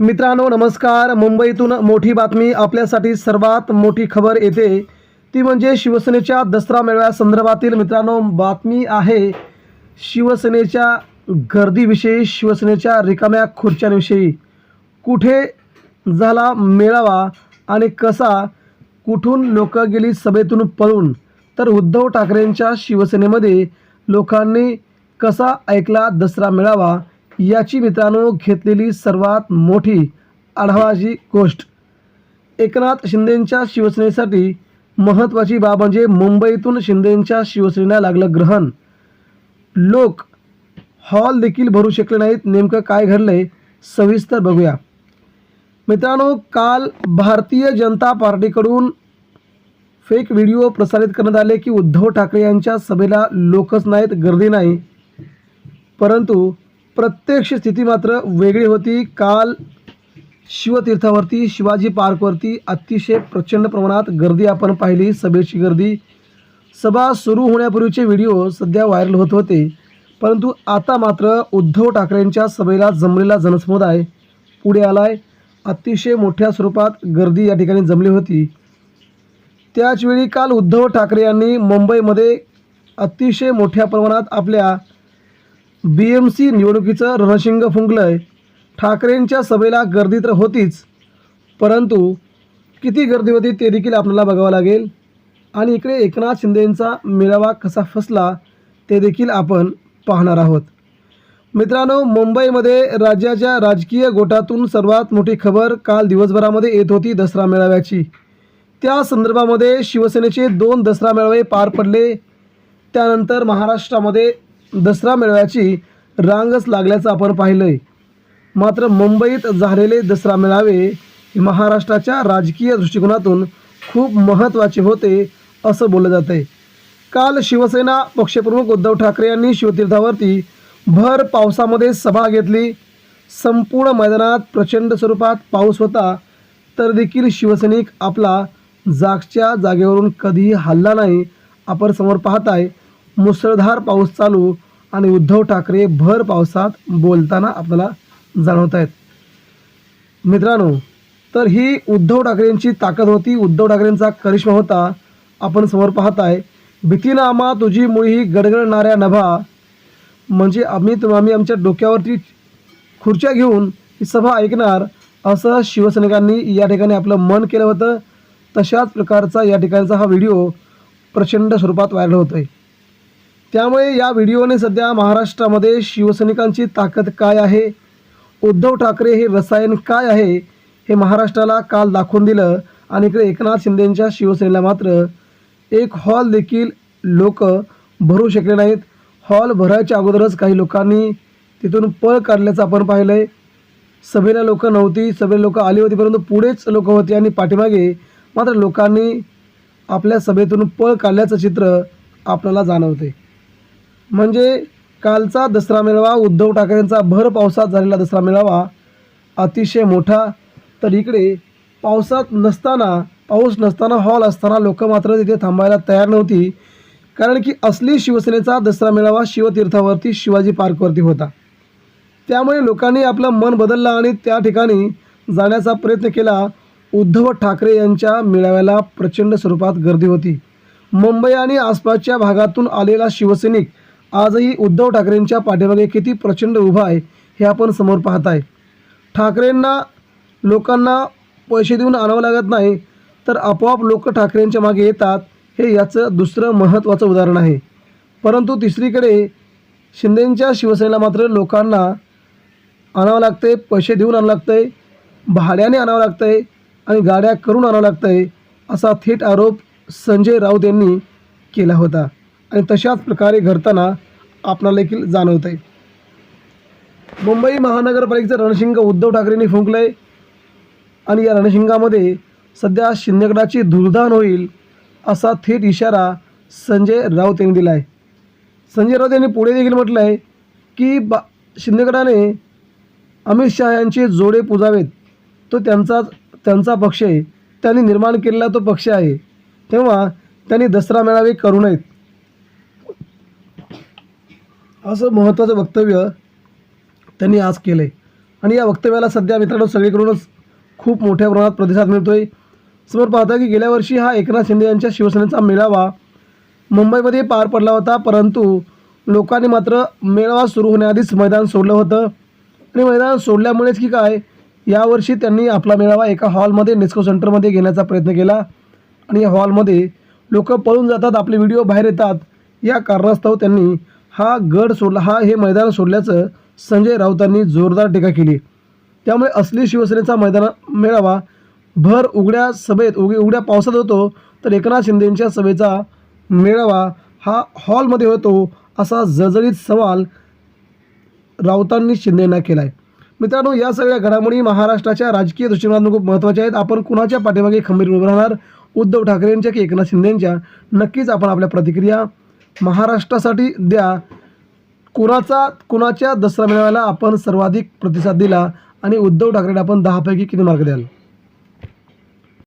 मित्रांनो नमस्कार. मुंबईतून मोठी बातमी आपल्यासाठी सर्वात मोठी खबर येते. ती म्हणजे शिवसेनेच्या दसरा मेळाव्यासंदर्भातील मित्रांनो बातमी आहे शिवसेनेच्या गर्दीविषयी शिवसेनेच्या रिकाम्या खुर्च्यांविषयी. कुठे झाला मेळावा आणि कसा कुठून लोक गेली सभेतून पळून? तर उद्धव ठाकरेंच्या शिवसेनेमध्ये लोकांनी कसा ऐकला दसरा मेळावा? याची मित्रांनो घेतलेली सर्वात मोठी आढावाची गोष्ट. एकनाथ शिंदेंच्या शिवसेनेसाठी महत्त्वाची बाब म्हणजे मुंबईतून शिंदेंच्या शिवसेनेला लागलं ग्रहण. लोक हॉल देखील भरू शकले नाहीत नेमकं काय घडलंय सविस्तर बघूया. मित्रांनो काल भारतीय जनता पार्टीकडून फेक व्हिडिओ प्रसारित करण्यात आले की उद्धव ठाकरे यांच्या सभेला लोकच नाहीत गर्दी नाही. परंतु प्रत्यक्ष स्थिती मात्र वेगळी होती. काल शिवतीर्थावरती शिवाजी पार्कवरती अतिशय प्रचंड प्रमाणात गर्दी आपण पाहिली. सभेची गर्दी सभा सुरू होण्यापूर्वीचे व्हिडिओ सध्या व्हायरल होत होते. परंतु आता मात्र उद्धव ठाकरेंच्या सभेला जमलेला जनसमुदाय पुढे आलाय. अतिशय मोठ्या स्वरूपात गर्दी या ठिकाणी जमली होती. त्याचवेळी काल उद्धव ठाकरे यांनी मुंबईमध्ये अतिशय मोठ्या प्रमाणात आपल्या बी एम सी निवडणुकीचं रणशिंग फुंकलं आहे ठाकरेंच्या सभेला गर्दी तर होतीच परंतु किती गर्दी होती ते देखील आपल्याला बघावं लागेल. आणि इकडे एकनाथ शिंदेंचा मेळावा कसा फसला ते देखील आपण पाहणार आहोत. मित्रांनो मुंबईमध्ये राज्याच्या राजकीय गोटातून सर्वात मोठी खबर काल दिवसभरामध्ये येत होती दसरा मेळाव्याची. त्या संदर्भामध्ये शिवसेनेचे दोन दसरा मेळावे पार पडले. त्यानंतर महाराष्ट्रामध्ये दसरा मेळाव्याची रांगच लागल्याचं आपण पाहिलं आहे मात्र मुंबईत झालेले दसरा मेळावे हे महाराष्ट्राच्या राजकीय दृष्टिकोनातून खूप महत्त्वाचे होते असं बोललं जात आहे काल शिवसेना पक्षप्रमुख उद्धव ठाकरे यांनी शिवतीर्थावरती भर पावसामध्ये सभा घेतली. संपूर्ण मैदानात प्रचंड स्वरूपात पाऊस होता तर देखील शिवसैनिक आपला जागच्या जागेवरून कधीही हल्ला नाही आपण समोर पाहताय. मुसळधार पाऊस चालू आणि उद्धव ठाकरे भर पावसात बोलताना आपल्याला जाणवत आहेत. मित्रांनो तर ही उद्धव ठाकरेंची ताकद होती. उद्धव ठाकरेंचा करिश्मा होता. आपण समोर पाहताय भीतीनं आम्हा तुझी मुळी ही गडगडणाऱ्या नभा. म्हणजे आम्ही तुम्ही आम्ही आमच्या डोक्यावरती खुर्च्या घेऊन ही सभा ऐकणार असं शिवसैनिकांनी या ठिकाणी आपलं मन केलं होतं. तशाच प्रकारचा या ठिकाणचा हा व्हिडिओ प्रचंड स्वरूपात व्हायरल होतो आहे त्यामुळे या व्हिडिओने सध्या महाराष्ट्रामध्ये शिवसैनिकांची ताकद काय आहे? उद्धव ठाकरे हे रसायन काय आहे? हे महाराष्ट्राला काल दाखवून दिलं आणि इकडे एकनाथ शिंदेंच्या शिवसेनेला मात्र एक हॉल देखील लोक भरू शकले नाहीत. हॉल भरायच्या अगोदरच काही लोकांनी तिथून पळ काढल्याचं आपण पाहिलं आहे सभेला लोक नव्हती सभेला लोक आली होती परंतु पुढेच लोक होती आणि पाठीमागे मात्र लोकांनी आपल्या सभेतून पळ काढल्याचं चित्र आपल्याला जाणवते म्हणजे कालचा दसरा मेळावा उद्धव ठाकरेंचा भर पावसात झालेला दसरा मेळावा अतिशय मोठा. तर इकडे पावसात नसताना पाऊस नसताना हॉल असताना लोक मात्र तिथे थांबायला तयार नव्हती. कारण की असली शिवसेनेचा दसरा मेळावा शिवतीर्थावरती शिवाजी पार्कवरती होता. त्यामुळे लोकांनी आपलं मन बदललं आणि त्या ठिकाणी जाण्याचा प्रयत्न केला. उद्धव ठाकरे यांच्या मेळाव्याला प्रचंड स्वरूपात गर्दी होती. मुंबई आणि आसपासच्या भागातून आलेला शिवसैनिक आजही उद्धव ठाकरेंच्या पाठीमागे किती प्रचंड उभा आहे हे आपण समोर पाहत आहे ठाकरेंना लोकांना पैसे देऊन आणावं लागत नाही तर आपोआप लोक ठाकरेंच्या मागे येतात हे याचं दुसरं महत्त्वाचं उदाहरण आहे. परंतु तिसरीकडे शिंदेंच्या शिवसेनेला मात्र लोकांना आणावं लागतंय पैसे देऊन आणावं लागतंय भाड्याने आणावं लागतं आहे आणि गाड्या करून आणावं लागतं आहे असा थेट आरोप संजय राऊत यांनी केला होता. आणि तशाच प्रकारे घडताना आपणाला देखील जाणवत आहे. मुंबई महानगरपालिकेचं रणशिंग उद्धव ठाकरेंनी फुंकलं आहे आणि या रणशिंगामध्ये सध्या शिंदेगडाची धुळधाण होईल असा थेट इशारा संजय राऊत यांनी दिला आहे संजय राऊत यांनी पुढे देखील म्हटलं आहे की बा शिंदेगडाने अमित शहा यांचे जोडे पुजावेत. तो त्यांचा त्यांचा पक्ष आहे. त्यांनी निर्माण केलेला तो पक्ष आहे. तेव्हा त्यांनी दसरा मेळावे करू नयेत. असं महत्त्वाचं वक्तव्य त्यांनी आज केलं आहे आणि या वक्तव्याला सध्या मित्रांनो सगळीकडूनच खूप मोठ्या प्रमाणात प्रतिसाद मिळतो आहे समोर पाहता की गेल्या वर्षी हा एकनाथ शिंदे यांच्या शिवसेनेचा मेळावा मुंबईमध्ये पार पडला होता परंतु लोकांनी मात्र मेळावा सुरू होण्याआधीच मैदान सोडलं होतं. आणि मैदान सोडल्यामुळेच की काय यावर्षी त्यांनी आपला मेळावा एका हॉलमध्ये नेस्को सेंटरमध्ये घेण्याचा प्रयत्न केला. आणि या हॉलमध्ये लोक पळून जातात आपले व्हिडिओ बाहेर येतात. या कारणास्तव त्यांनी हा गड सोडला हा हे मैदान सोडल्याचं संजय राऊतांनी जोरदार टीका केली. त्यामुळे असली शिवसेनेचा मैदान मेळावा भर उघड्या सभेत उघ उघड्या पावसात होतो तर एकनाथ शिंदेंच्या सभेचा मेळावा हा हॉलमध्ये होतो असा जळजळीत सवाल राऊतांनी शिंदेंना केला आहे मित्रांनो या सगळ्या घडामोडी महाराष्ट्राच्या राजकीय दृष्टिकोनातून खूप महत्त्वाच्या आहेत. आपण कुणाच्या पाठीमागे खंबीर उभं राहणार? उद्धव ठाकरेंच्या की एकनाथ शिंदेंच्या? नक्कीच आपण आपल्या प्रतिक्रिया महाराष्ट्रासाठी द्या. कुणाचा कुणाच्या दसरा मेळाव्याला आपण सर्वाधिक प्रतिसाद दिला आणि उद्धव ठाकरेला आपण दहापैकी किती मार्क द्याल?